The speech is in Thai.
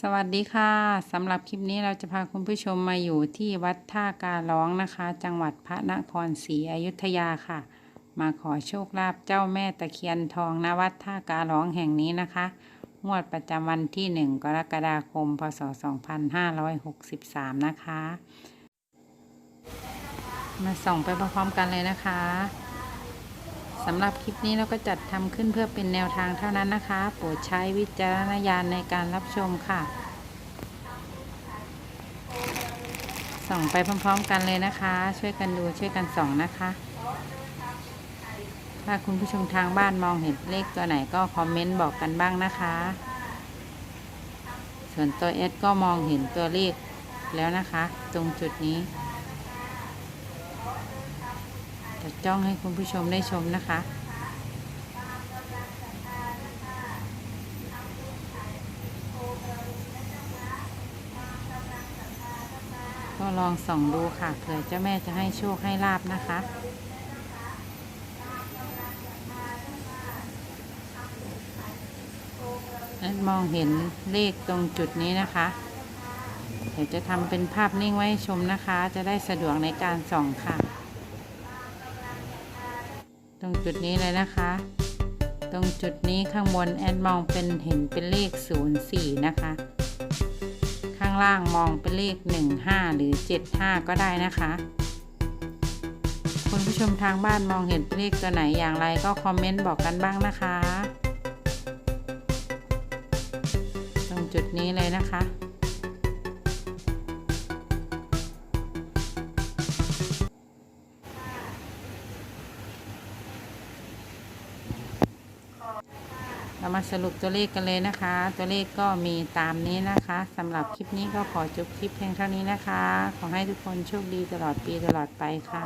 สวัสดีค่ะสำหรับคลิปนี้เราจะพาคุณผู้ชมมาอยู่ที่วัดท่าการร้องนะคะ จังหวัดพระนครศรีอยุธยาค่ะ มาขอโชคลาภเจ้าแม่ตะเคียนทองณวัดท่าการร้องแห่งนี้นะคะงวดประจำวันที่ 1 กรกฎาคม พศ 2563 นะคะ มาส่องไปพร้อมๆกันเลยนะคะ สำหรับคลิปนี้เราก็จัดทำขึ้นเพื่อเป็นแนวทางเท่านั้นนะคะ โปรดใช้วิจารณญาณในการรับชมค่ะ ส่องไปพร้อมๆกันเลยนะคะ ช่วยกันดูช่วยกันส่องนะคะ ถ้าคุณผู้ชมทางบ้านมองเห็นเลขตัวไหนก็คอมเมนต์บอกกันบ้างนะคะ ส่วนตัวเอสก็มองเห็นตัวเลขแล้วนะคะ ตรงจุดนี้ จะจ้องให้คุณผู้ชมได้ชมนะคะ ก็ลองส่องดูค่ะเผื่อเจ้าแม่จะให้โชคให้ลาบนะคะมองเห็นเลขตรงจุดนี้นะคะ เดี๋ยวจะทำเป็นภาพนิ่งไว้ชมนะคะ จะได้สะดวกในการส่องค่ะ รงจุดนี้เลยนะคะ ตรงจุดนี้ข้างบนแอดมองเป็นเห็นเป็นเลข 04 นะคะ ข้างล่างมองเป็นเลข 15 หรือ 75 ก็ได้นะคะคุณผู้ชมทางบ้านมองเห็นเป็นเลขตัวไหนอย่างไรก็คอมเมนต์บอกกันบ้างนะคะ ตรงจุดนี้เลยนะคะ เรามาสรุปตัวเลขกันเลยนะคะ ตัวเลขก็มีตามนี้นะคะสำหรับคลิปนี้ก็ขอจบคลิปเพียงเท่านี้นะคะ ขอให้ทุกคนโชคดีตลอดปีตลอดไปค่ะ